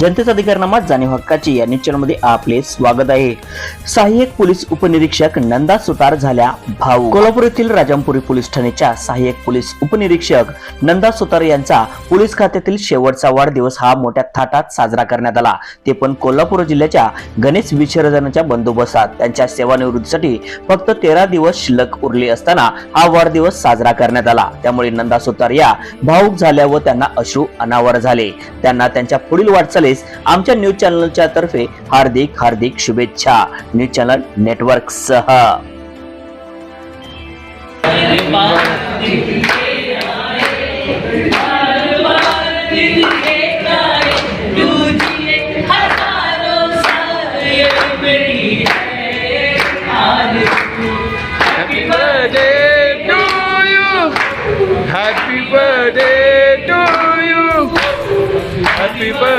जनतेचा अधिकारनामा जाणीव हक्काची या न्यूज आपले स्वागत आहे. सहाय्यक पोलीस उपनिरीक्षक नंदा सुतार झाल्या भाऊ. कोल्हापूर येथील राजमपुरी पोलीस ठाण्याच्या सहाय्यक पोलीस उपनिरीक्षक नंदा सुतार यांचा पोलीस खात्यातील शेवटचा वाढदिवस हा मोठ्या थाटात साजरा करण्यात आला. ते पण कोल्हापूर जिल्ह्याच्या गणेश विसर्जनाच्या बंदोबस्तात त्यांच्या सेवानिवृत्तीसाठी फक्त तेरा दिवस शिल्लक उरले असताना हा वाढदिवस साजरा करण्यात आला. त्यामुळे नंदा सुतार या भाऊक झाल्या व त्यांना अश्रू अनावर झाले. त्यांना त्यांच्या पुढील वाटचाल वाटचालीस आमच्या न्यूज़ चॅनलच्या तर्फे हार्दिक हार्दिक शुभेच्छा. न्यूज़ चॅनल नेटवर्क सह. Happy birthday.